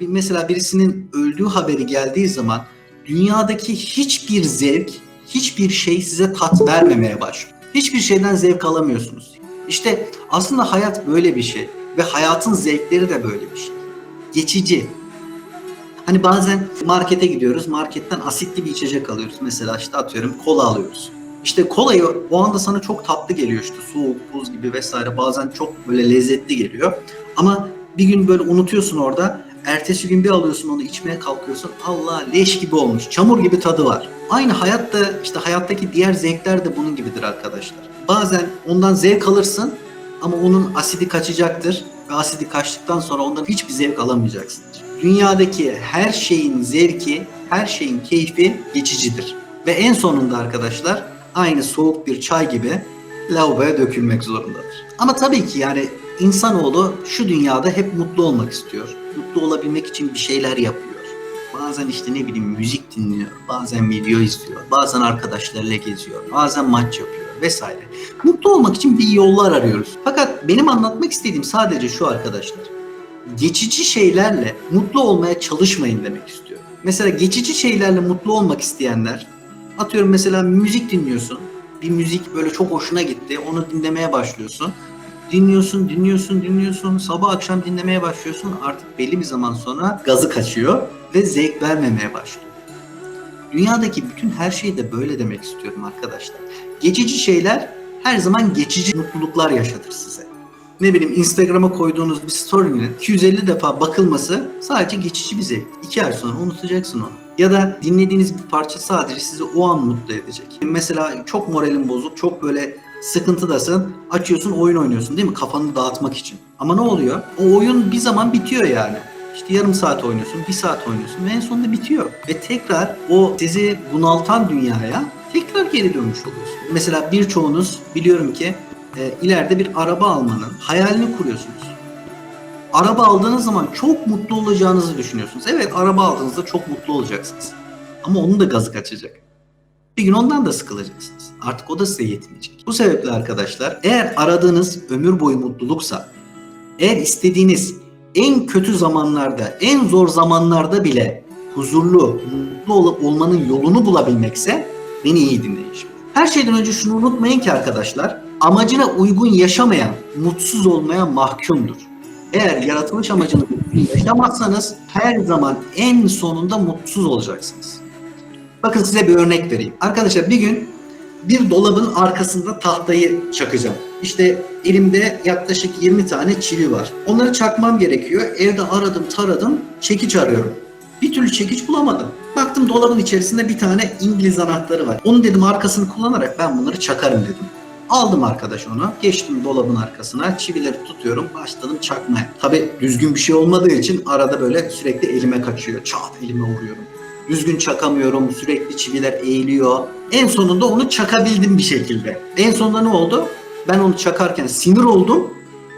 bir- mesela birisinin öldüğü haberi geldiği zaman dünyadaki hiçbir zevk, hiçbir şey size tat vermemeye başlıyor. Hiçbir şeyden zevk alamıyorsunuz. İşte aslında hayat böyle bir şey ve hayatın zevkleri de böyle bir şey. Geçici. Hani bazen markete gidiyoruz, marketten asitli bir içecek alıyoruz. Mesela işte atıyorum kola alıyoruz. İşte kolayı o anda sana çok tatlı geliyor işte soğuk, buz gibi vesaire. Bazen çok böyle lezzetli geliyor. Ama bir gün böyle unutuyorsun orada. Ertesi gün bir alıyorsun onu içmeye kalkıyorsun. Allah leş gibi olmuş. Çamur gibi tadı var. Aynı hayatta işte hayattaki diğer zevkler de bunun gibidir arkadaşlar. Bazen ondan zevk alırsın ama onun asidi kaçacaktır ve asidi kaçtıktan sonra ondan hiçbir zevk alamayacaksındır. Dünyadaki her şeyin zevki, her şeyin keyfi geçicidir. Ve en sonunda arkadaşlar aynı soğuk bir çay gibi lavaboya dökülmek zorundadır. Ama tabii ki yani insanoğlu şu dünyada hep mutlu olmak istiyor. Mutlu olabilmek için bir şeyler yapıyor. Bazen işte ne bileyim müzik dinliyor, bazen video izliyor, bazen arkadaşlarıyla geziyor, bazen maç yapıyor vesaire. Mutlu olmak için bir yollar arıyoruz. Fakat benim anlatmak istediğim sadece şu arkadaşlar. Geçici şeylerle mutlu olmaya çalışmayın demek istiyorum. Mesela geçici şeylerle mutlu olmak isteyenler atıyorum mesela müzik dinliyorsun. Bir müzik böyle çok hoşuna gitti. Onu dinlemeye başlıyorsun. Dinliyorsun, dinliyorsun, dinliyorsun. Sabah akşam dinlemeye başlıyorsun. Artık belli bir zaman sonra gazı kaçıyor ve zevk vermemeye başlıyor. Dünyadaki bütün her şey de böyle demek istiyorum arkadaşlar. Geçici şeyler her zaman geçici mutluluklar yaşatır size. Ne bileyim Instagram'a koyduğunuz bir story'nin 250 defa bakılması sadece geçici bir zevk. İki ay sonra unutacaksın onu. Ya da dinlediğiniz bir parça sadece sizi o an mutlu edecek. Mesela çok moralin bozuk, çok böyle sıkıntıdasın, açıyorsun oyun oynuyorsun değil mi? Kafanı dağıtmak için. Ama ne oluyor? O oyun bir zaman bitiyor yani. İşte yarım saat oynuyorsun, bir saat oynuyorsun ve en sonunda bitiyor. Ve tekrar o sizi bunaltan dünyaya tekrar geri dönmüş oluyorsun. Mesela birçoğunuz biliyorum ki e, ileride bir araba almanın hayalini kuruyorsunuz. Araba aldığınız zaman çok mutlu olacağınızı düşünüyorsunuz. Evet araba aldığınızda çok mutlu olacaksınız. Ama onun da gazı kaçacak. Bir gün ondan da sıkılacaksınız. Artık o da size yetmeyecek. Bu sebeple arkadaşlar eğer aradığınız ömür boyu mutluluksa, eğer istediğiniz en kötü zamanlarda, en zor zamanlarda bile huzurlu, mutlu ol- olmanın yolunu bulabilmekse beni iyi dinleyin. Her şeyden önce şunu unutmayın ki arkadaşlar, amacına uygun yaşamayan mutsuz olmaya mahkumdur. Eğer yaratılış amacını yaşamazsanız her zaman en sonunda mutsuz olacaksınız. Bakın size bir örnek vereyim. Arkadaşlar bir gün bir dolabın arkasında tahtayı çakacağım. İşte elimde yaklaşık 20 tane çivi var. Onları çakmam gerekiyor. Evde aradım taradım çekiç arıyorum. Bir türlü çekiç bulamadım. Baktım dolabın içerisinde bir tane İngiliz anahtarı var. Onu dedim arkasını kullanarak ben bunları çakarım dedim. Aldım arkadaş onu. Geçtim dolabın arkasına. Çivileri tutuyorum. Başladım çakmaya. Tabi düzgün bir şey olmadığı için arada böyle sürekli elime kaçıyor. Çat elime vuruyorum. Düzgün çakamıyorum. Sürekli çiviler eğiliyor. En sonunda onu çakabildim bir şekilde. En sonunda ne oldu? Ben onu çakarken sinir oldum.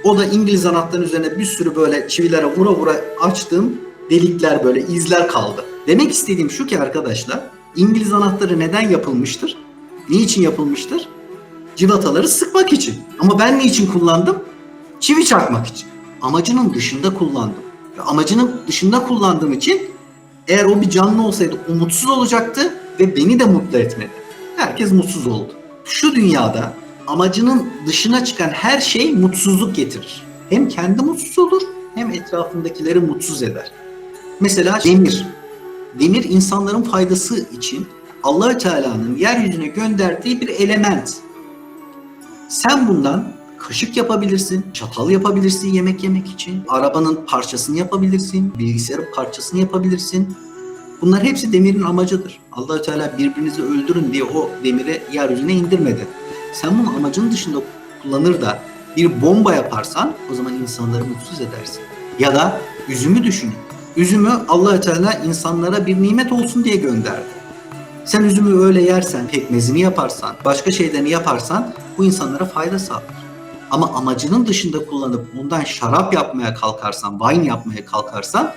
O da İngiliz anahtarının üzerine bir sürü böyle çivilere vura vura açtığım delikler böyle izler kaldı. Demek istediğim şu ki arkadaşlar İngiliz anahtarı neden yapılmıştır? Niçin yapılmıştır? Civataları sıkmak için. Ama ben niçin kullandım? Çivi çakmak için. Amacının dışında kullandım. Ve amacının dışında kullandığım için eğer o bir canlı olsaydı o mutsuz olacaktı ve beni de mutlu etmedi. Herkes mutsuz oldu. Şu dünyada amacının dışına çıkan her şey mutsuzluk getirir. Hem kendi mutsuz olur hem etrafındakileri mutsuz eder. Mesela demir. Demir insanların faydası için Allahü Teala'nın yeryüzüne gönderdiği bir element. Sen bundan kaşık yapabilirsin, çatal yapabilirsin yemek yemek için, arabanın parçasını yapabilirsin, bilgisayarın parçasını yapabilirsin. Bunlar hepsi demirin amacıdır. Allahü Teala birbirinizi öldürün diye o demiri yeryüzüne indirmedi. Sen bunu amacın dışında kullanır da bir bomba yaparsan o zaman insanları mutsuz edersin. Ya da üzümü düşünün. Üzümü Allahü Teala insanlara bir nimet olsun diye gönderdi. Sen üzümü öyle yersen, pekmezini yaparsan, başka şeylerini yaparsan bu insanlara fayda sağlar. Ama amacının dışında kullanıp bundan şarap yapmaya kalkarsan, wine yapmaya kalkarsan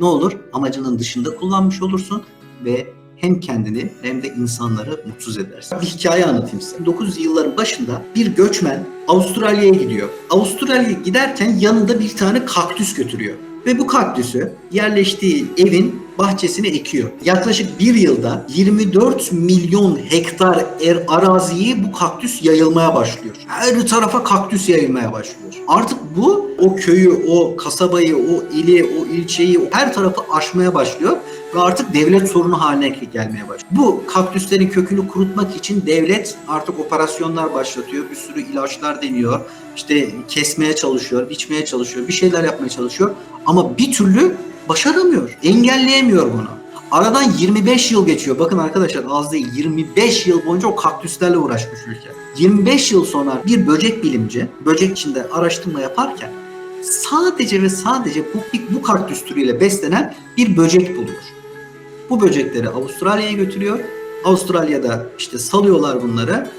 ne olur? Amacının dışında kullanmış olursun ve hem kendini hem de insanları mutsuz edersin. Bir hikaye anlatayım size. 1900 yılların başında bir göçmen Avustralya'ya gidiyor. Avustralya'ya giderken yanında bir tane kaktüs götürüyor. Ve bu kaktüsü yerleştiği evin bahçesine ekiyor. Yaklaşık bir yılda 24 milyon hektar er araziyi bu kaktüs yayılmaya başlıyor. Her tarafa kaktüs yayılmaya başlıyor. Artık bu o köyü, o kasabayı, o ili, o ilçeyi her tarafı aşmaya başlıyor ve artık devlet sorunu haline gelmeye başlıyor. Bu kaktüslerin kökünü kurutmak için devlet artık operasyonlar başlatıyor. Bir sürü ilaçlar deniyor. İşte kesmeye çalışıyor, biçmeye çalışıyor, bir şeyler yapmaya çalışıyor. Ama bir türlü başaramıyor. Engelleyemiyor bunu. Aradan 25 yıl geçiyor. Bakın arkadaşlar az değil 25 yıl boyunca o kaktüslerle uğraşmış ülke. 25 yıl sonra bir böcek bilimci böcek içinde araştırma yaparken sadece ve sadece bu, bu kaktüs türüyle beslenen bir böcek buluyor. Bu böcekleri Avustralya'ya götürüyor. Avustralya'da işte salıyorlar bunları.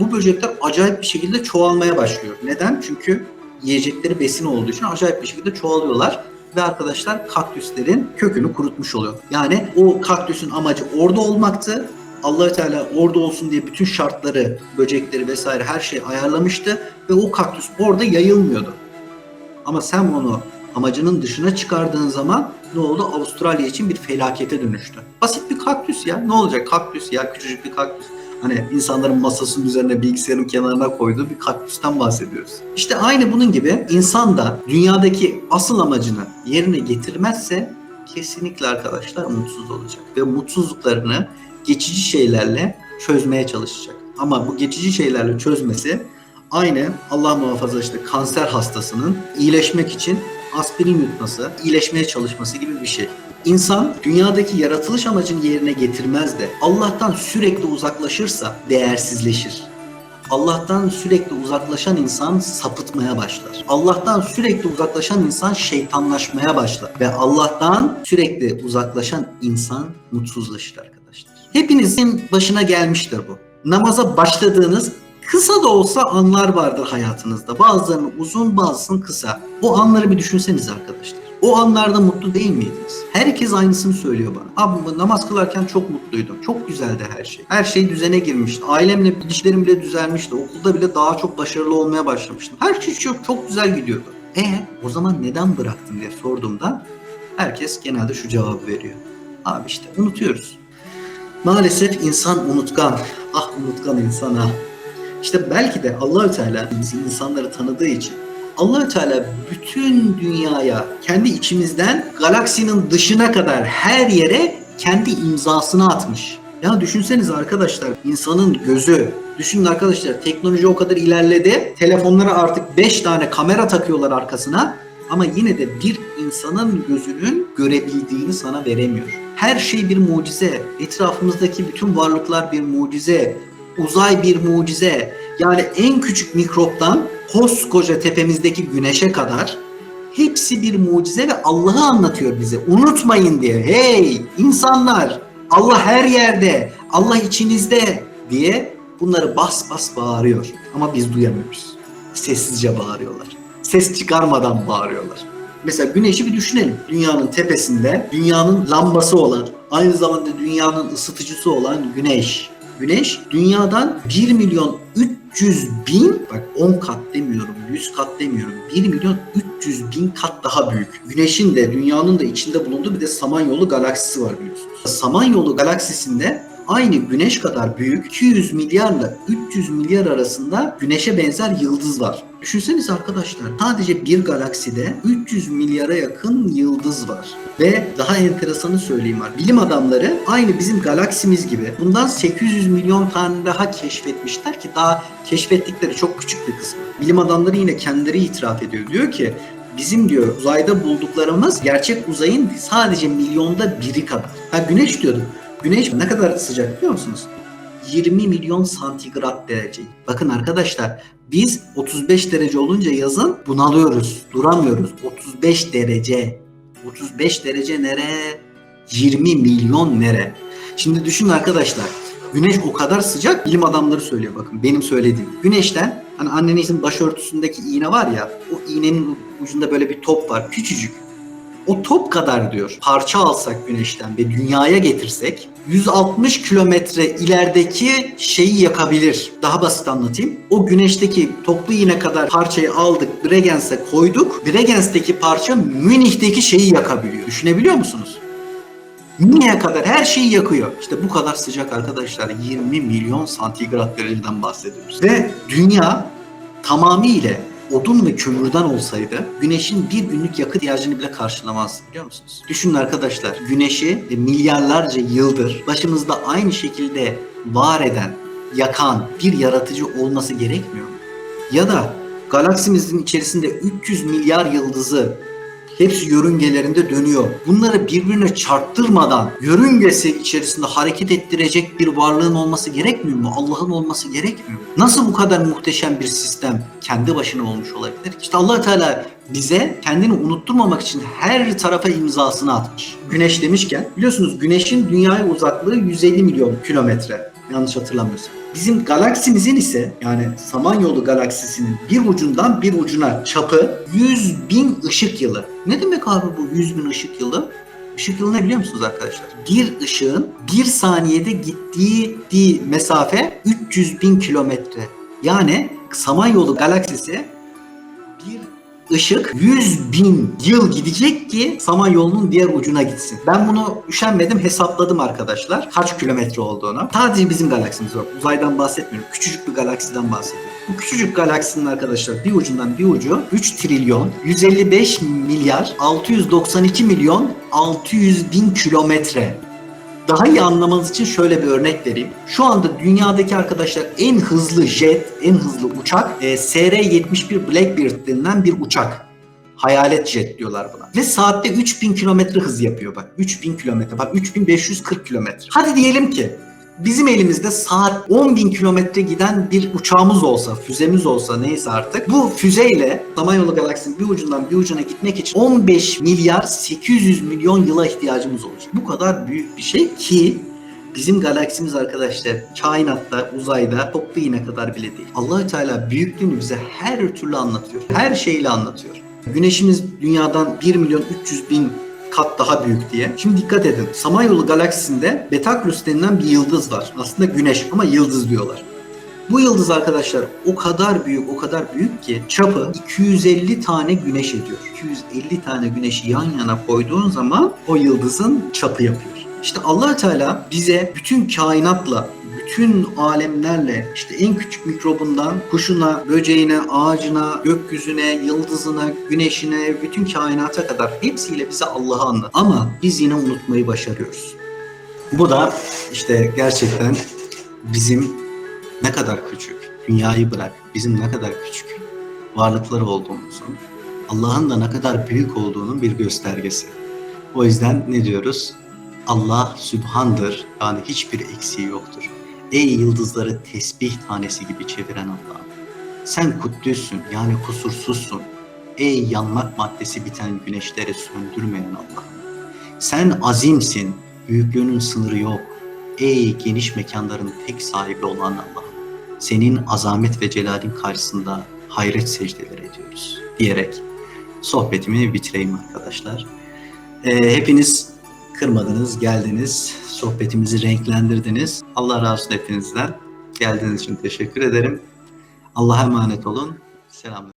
Bu böcekler acayip bir şekilde çoğalmaya başlıyor. Neden? Çünkü yiyecekleri besin olduğu için acayip bir şekilde çoğalıyorlar ve arkadaşlar kaktüslerin kökünü kurutmuş oluyor. Yani o kaktüsün amacı orada olmaktı. Allahü Teala orada olsun diye bütün şartları, böcekleri vesaire her şeyi ayarlamıştı ve o kaktüs orada yayılmıyordu. Ama sen onu amacının dışına çıkardığın zaman ne oldu? Avustralya için bir felakete dönüştü. Basit bir kaktüs ya. Ne olacak? Kaktüs ya. Küçücük bir kaktüs. Hani insanların masasının üzerine bilgisayarın kenarına koyduğu bir kaktüsten bahsediyoruz. İşte aynı bunun gibi insan da dünyadaki asıl amacını yerine getirmezse kesinlikle arkadaşlar mutsuz olacak. Ve mutsuzluklarını geçici şeylerle çözmeye çalışacak. Ama bu geçici şeylerle çözmesi aynı Allah muhafaza işte kanser hastasının iyileşmek için aspirin yutması, iyileşmeye çalışması gibi bir şey. İnsan dünyadaki yaratılış amacını yerine getirmez de Allah'tan sürekli uzaklaşırsa değersizleşir. Allah'tan sürekli uzaklaşan insan sapıtmaya başlar. Allah'tan sürekli uzaklaşan insan şeytanlaşmaya başlar. Ve Allah'tan sürekli uzaklaşan insan mutsuzlaşır arkadaşlar. Hepinizin başına gelmiştir bu. Namaza başladığınız kısa da olsa anlar vardır hayatınızda. Bazılarının uzun, bazısının kısa. O anları bir düşünseniz arkadaşlar. O anlarda mutlu değil miydiniz? Herkes aynısını söylüyor bana. Abi namaz kılarken çok mutluydum. Çok güzeldi her şey. Her şey düzene girmişti. Ailemle ilişkilerim bile düzelmişti. Okulda bile daha çok başarılı olmaya başlamıştım. Her şey çok, çok güzel gidiyordu. E o zaman neden bıraktın diye sorduğumda herkes genelde şu cevabı veriyor. Abi işte unutuyoruz. Maalesef insan unutkan. Ah unutkan insan ah. İşte belki de Allahü Teala bizi insanları tanıdığı için Allahü Teala bütün dünyaya kendi içimizden galaksinin dışına kadar her yere kendi imzasını atmış. Ya düşünseniz arkadaşlar insanın gözü, düşünün arkadaşlar teknoloji o kadar ilerledi. Telefonlara artık 5 tane kamera takıyorlar arkasına ama yine de bir insanın gözünün görebildiğini sana veremiyor. Her şey bir mucize. Etrafımızdaki bütün varlıklar bir mucize. Uzay bir mucize. Yani en küçük mikroptan koskoca tepemizdeki güneşe kadar hepsi bir mucize ve Allah'ı anlatıyor bize. Unutmayın diye. Hey insanlar Allah her yerde, Allah içinizde diye bunları bas bas bağırıyor. Ama biz duyamıyoruz. Sessizce bağırıyorlar. Ses çıkarmadan bağırıyorlar. Mesela güneşi bir düşünelim. Dünyanın tepesinde dünyanın lambası olan, aynı zamanda dünyanın ısıtıcısı olan güneş. Güneş dünyadan 1 milyon 300 bin, bak 10 kat demiyorum, 100 kat demiyorum, 1 milyon 300 bin kat daha büyük. Güneşin de dünyanın da içinde bulunduğu bir de Samanyolu galaksisi var biliyorsunuz. Samanyolu galaksisinde aynı güneş kadar büyük 200 milyarla 300 milyar arasında güneşe benzer yıldız var. Düşünsenize arkadaşlar sadece bir galakside 300 milyara yakın yıldız var. Ve daha enteresanı söyleyeyim var. Bilim adamları aynı bizim galaksimiz gibi bundan 800 milyon tane daha keşfetmişler ki daha keşfettikleri çok küçük bir kısmı. Bilim adamları yine kendileri itiraf ediyor. Diyor ki bizim diyor uzayda bulduklarımız gerçek uzayın sadece milyonda biri kadar. Ha güneş diyordum. Güneş ne kadar sıcak biliyor musunuz? 20 milyon santigrat derece. Bakın arkadaşlar biz 35 derece olunca yazın bunalıyoruz, duramıyoruz. 35 derece. 35 derece nere? 20 milyon nere? Şimdi düşünün arkadaşlar. Güneş o kadar sıcak bilim adamları söylüyor bakın benim söylediğim. Güneşten hani annenizin başörtüsündeki iğne var ya o iğnenin ucunda böyle bir top var küçücük. O top kadar diyor parça alsak güneşten ve dünyaya getirsek 160 kilometre ilerideki şeyi yakabilir. Daha basit anlatayım. O güneşteki toplu iğne kadar parçayı aldık, Bregenz'e koyduk. Bregenz'teki parça Münih'teki şeyi yakabiliyor. Düşünebiliyor musunuz? Münih'e kadar her şeyi yakıyor. İşte bu kadar sıcak arkadaşlar. 20 milyon santigrat dereceden bahsediyoruz. Ve dünya tamamıyla odun ve kömürden olsaydı güneşin bir günlük yakıt ihtiyacını bile karşılamaz biliyor musunuz? Düşünün arkadaşlar güneşi milyarlarca yıldır başımızda aynı şekilde var eden, yakan bir yaratıcı olması gerekmiyor mu? Ya da galaksimizin içerisinde 300 milyar yıldızı hepsi yörüngelerinde dönüyor. Bunları birbirine çarptırmadan yörüngesi içerisinde hareket ettirecek bir varlığın olması gerekmiyor mu? Allah'ın olması gerekmiyor mu? Nasıl bu kadar muhteşem bir sistem kendi başına olmuş olabilir? İşte allah Teala bize kendini unutturmamak için her tarafa imzasını atmış. Güneş demişken biliyorsunuz güneşin dünyaya uzaklığı 150 milyon kilometre. Yanlış hatırlamıyorsam. Bizim galaksimizin ise yani Samanyolu galaksisinin bir ucundan bir ucuna çapı 100 bin ışık yılı. Ne demek abi bu 100 bin ışık yılı? Işık yılı ne biliyor musunuz arkadaşlar? Bir ışığın bir saniyede gittiği mesafe 300 bin kilometre. Yani Samanyolu galaksisi bir ışık 100 bin yıl gidecek ki Samanyolu'nun diğer ucuna gitsin. Ben bunu üşenmedim hesapladım arkadaşlar. Kaç kilometre olduğunu. Sadece bizim galaksimiz var. Uzaydan bahsetmiyorum. Küçücük bir galaksiden bahsediyorum. Bu küçücük galaksinin arkadaşlar bir ucundan bir ucu 3 trilyon 155 milyar 692 milyon 600 bin kilometre. Daha iyi anlamanız için şöyle bir örnek vereyim. Şu anda dünyadaki arkadaşlar en hızlı jet, en hızlı uçak e, SR-71 Blackbird denilen bir uçak. Hayalet jet diyorlar buna. Ve saatte 3000 kilometre hız yapıyor bak. 3000 kilometre. Bak 3540 kilometre. Hadi diyelim ki bizim elimizde saat 10.000 kilometre giden bir uçağımız olsa, füzemiz olsa neyse artık. Bu füzeyle Samanyolu galaksinin bir ucundan bir ucuna gitmek için 15 milyar 800 milyon yıla ihtiyacımız olacak. Bu kadar büyük bir şey ki Bizim galaksimiz arkadaşlar kainatta, uzayda toplu iğne kadar bile değil. Allahü Teala büyüklüğünü bize her türlü anlatıyor. Her şeyle anlatıyor. Güneşimiz dünyadan 1 milyon 300 bin kat daha büyük diye. Şimdi dikkat edin. Samanyolu galaksisinde Betelgeuse denilen bir yıldız var. Aslında güneş ama yıldız diyorlar. Bu yıldız arkadaşlar o kadar büyük, o kadar büyük ki çapı 250 tane güneş ediyor. 250 tane güneşi yan yana koyduğun zaman o yıldızın çapı yapıyor. İşte allah Teala bize bütün kainatla, bütün alemlerle işte en küçük mikrobundan kuşuna, böceğine, ağacına, gökyüzüne, yıldızına, güneşine, bütün kainata kadar hepsiyle bize Allah'ı anlat. Ama biz yine unutmayı başarıyoruz. Bu da işte gerçekten bizim ne kadar küçük, dünyayı bırak, bizim ne kadar küçük varlıklar olduğumuzun, Allah'ın da ne kadar büyük olduğunun bir göstergesi. O yüzden ne diyoruz? Allah sübhandır, yani hiçbir eksiği yoktur. Ey yıldızları tesbih tanesi gibi çeviren Allah'ım. Sen kuddüssün, yani kusursuzsun. Ey yanmak maddesi biten güneşleri söndürmeyen Allah'ım. Sen azimsin, büyüklüğünün sınırı yok. Ey geniş mekanların tek sahibi olan Allah'ım. Senin azamet ve celalin karşısında hayret secdeleri ediyoruz diyerek sohbetimi bitireyim arkadaşlar. Ee, hepiniz kırmadınız, geldiniz, sohbetimizi renklendirdiniz. Allah razı olsun hepinizden. Geldiğiniz için teşekkür ederim. Allah'a emanet olun. Selamlar.